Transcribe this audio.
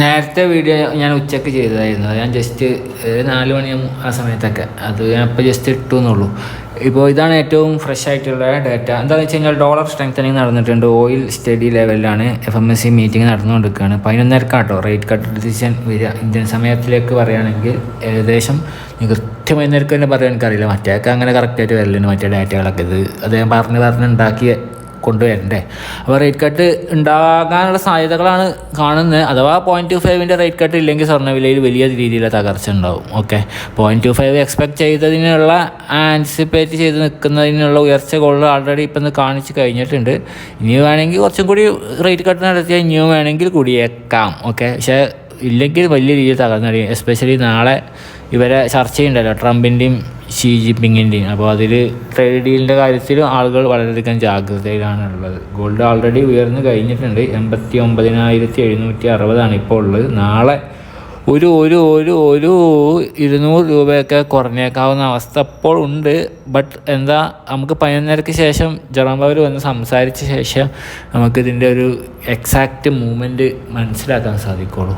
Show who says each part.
Speaker 1: നേരത്തെ വീഡിയോ ഞാൻ ഉച്ചയ്ക്ക് ചെയ്തതായിരുന്നു. ഞാൻ ജസ്റ്റ് നാല് മണി ആ സമയത്തൊക്കെ. അത് ഞാൻ ഇപ്പോൾ ജസ്റ്റ് ഇട്ടു എന്നുള്ളൂ. ഇപ്പോൾ ഇതാണ് ഏറ്റവും ഫ്രഷ് ആയിട്ടുള്ള ഡാറ്റ എന്താണെന്ന് വെച്ച് കഴിഞ്ഞാൽ ഡോളർ സ്ട്രെങ്തനിങ് നടന്നിട്ടുണ്ട്. ഓയിൽ സ്റ്റഡി ലെവലിലാണ് F M S C meeting നടന്നുകൊണ്ടിരിക്കുകയാണ്. പതിനൊന്നരക്കാട്ടോ റേറ്റ് കട്ട് ഡിസിഷൻ വരിക. ഇന്ത്യൻ സമയത്തിലേക്ക് പറയുകയാണെങ്കിൽ ഏകദേശം കൃത്യമായി നേരത്തെ തന്നെ പറയാൻ എനിക്കറിയില്ല. മറ്റേക്ക് അങ്ങനെ കറക്റ്റായിട്ട് വരലുണ്ട്. മറ്റേ ഡാറ്റകളൊക്കെ ഇത് അദ്ദേഹം പറഞ്ഞ് പറഞ്ഞ് ഉണ്ടാക്കിയ കൊണ്ടുവരണ്ടേ. അപ്പോൾ റേറ്റ് കട്ട് ഉണ്ടാകാനുള്ള സാധ്യതകളാണ് കാണുന്നത്. അഥവാ പോയിന്റ് ടു ഫൈവിന്റെ റേറ്റ് കട്ട് ഇല്ലെങ്കിൽ സ്വർണവിലയിൽ വലിയ രീതിയിലുള്ള തകർച്ച ഉണ്ടാവും. Okay point two five expect ചെയ്തതിനുള്ള anticipate ചെയ്ത് നിൽക്കുന്നതിനുള്ള ഉയർച്ച ഗോൾഡ് ആൾറെഡി ഇപ്പം കാണിച്ച് കഴിഞ്ഞിട്ടുണ്ട്. ഇനി വേണമെങ്കിൽ കുറച്ചും കൂടി റേറ്റ് കട്ട് നടത്തിയാൽ ഇനിയും വേണമെങ്കിൽ കൂടിയേക്കാം. ഓക്കെ പക്ഷേ ഇല്ലെങ്കിൽ വലിയ രീതിയിൽ തകർന്നടിയും. എസ്പെഷ്യലി നാളെ ഇവരെ ചർച്ചയുണ്ടല്ലോ ട്രംപിന്റെയും ഷീ ജിൻപിങ്ങിന്റെയും അപ്പോൾ അതിൽ ട്രേഡ് ഡീലിന്റെ കാര്യത്തിൽ ആളുകൾ വളരെയധികം ജാഗ്രതയിലാണ് ഉള്ളത് ഗോൾഡ് ഓൾറെഡി ഉയർന്നു കഴിഞ്ഞിട്ടുണ്ട്. എൺപത്തി ഒമ്പതിനായിരത്തി എഴുന്നൂറ്റി അറുപതാണ് ഇപ്പോൾ ഉള്ളത്. നാളെ ഒരു ഒരു ഒരു ഒരു ഇരുന്നൂറ് രൂപയൊക്കെ കുറഞ്ഞേക്കാവുന്ന അവസ്ഥ ഇപ്പോൾ ഉണ്ട്. ബട്ട് എന്താ നമുക്ക് പതിനൊന്നരയ്ക്ക് ശേഷം ജെറോം പവർ വന്ന് സംസാരിച്ച ശേഷം നമുക്കിതിന്റെ ഒരു എക്സാക്റ്റ് മൂവ്മെന്റ് മനസ്സിലാക്കാൻ സാധിക്കുള്ളൂ.